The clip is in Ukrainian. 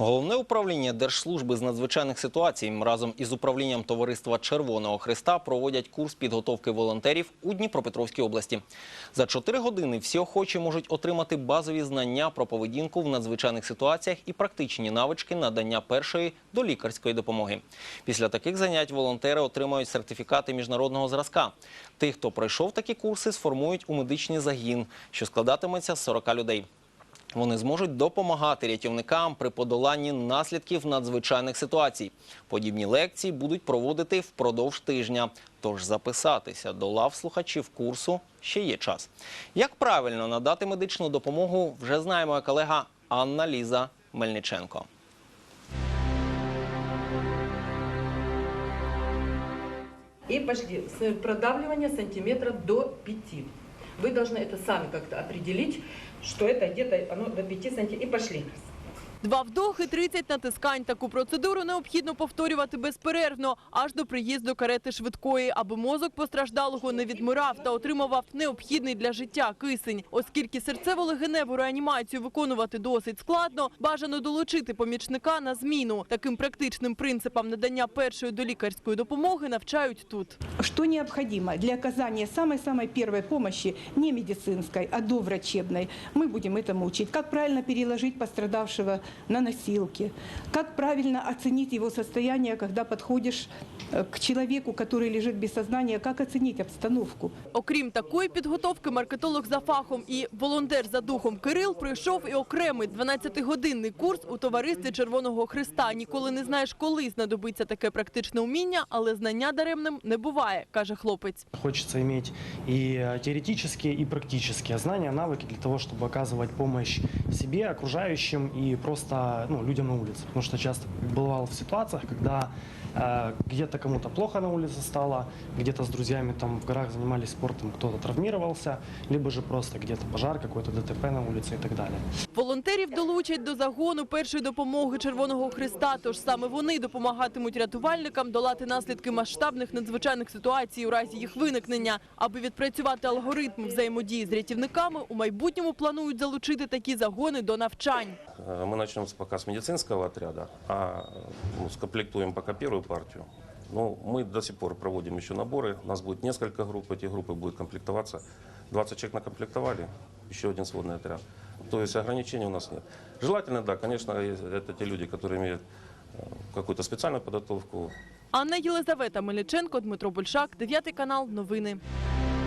Головне управління Держслужби з надзвичайних ситуацій разом із управлінням Товариства Червоного Христа проводять курс підготовки волонтерів у Дніпропетровській області. За чотири години всі охочі можуть отримати базові знання про поведінку в надзвичайних ситуаціях і практичні навички надання першої до лікарської допомоги. Після таких занять волонтери отримають сертифікати міжнародного зразка. Тих, хто пройшов такі курси, сформують у медичний загін, що складатиметься з 40 людей. Вони зможуть допомагати рятівникам при подоланні наслідків надзвичайних ситуацій. Подібні лекції будуть проводити впродовж тижня. Тож записатися до лав слухачів курсу ще є час. Як правильно надати медичну допомогу, вже знає моя колега Анна Ліза Мельниченко. И пошли. С продавливания сантиметра до 5. Вы должны это сами как-то определить, что это где-то оно до 5 сантиметров. И пошли. Два вдохи, 30 натискань. Таку процедуру необхідно повторювати безперервно, аж до приїзду карети швидкої, аби мозок постраждалого не відмирав та отримував необхідний для життя кисень. Оскільки серцево-легеневу реанімацію виконувати досить складно, бажано долучити помічника на зміну. Таким практичним принципам надання першої долікарської допомоги навчають тут. Что необходимо для оказания самой-самой первой помощи, не медицинской, а доврачебной, мы будем этому учить. Как правильно переложить пострадавшего на носилки, как правильно оценить его состояние, когда подходишь э, к человеку, который лежит без сознания, как оценить обстановку. Окрім такої підготовки, маркетолог за фахом і волонтер за духом Кирил пройшов і окремий 12-годинний курс у товаристві Червоного Христа. Ніколи не знаєш, коли знадобиться таке практичне уміння, але знання даремним не буває, каже хлопець. Хочется иметь и э, теоретические, и практические знания, навыки для того, чтобы оказывать помощь себе, окружающим и просто ну, людям на улице. Потому что часто бывал в ситуациях, когда э, где-то кому-то плохо на улице стало, где-то с друзьями там в горах занимались спортом, кто-то травмировался, либо же просто где-то пожар, какой-то ДТП на улице и так далее. Волонтерів долучать до загону першої допомоги Червоного Христа. Тож саме вони допомагатимуть рятувальникам долати наслідки масштабних надзвичайних ситуацій у разі їх виникнення. Аби відпрацювати алгоритм взаємодії з рятівниками, у майбутньому планують залучити такі загони до навчань. Э, Мы начнем с- пока с медицинского отряда, а э, ну, скомплектуем пока первую партию. Но мы до сих пор проводим еще наборы. У нас будет несколько групп. Эти группы будут комплектоваться. 20 человек накомплектовали, еще один сводный отряд. То есть ограничений у нас нет. Желательно, да, конечно, э, это те люди, которые имеют э, какую-то специальную подготовку, Анна Єлизавета Мельниченко, Дмитро Большак, 9 канал. Новини.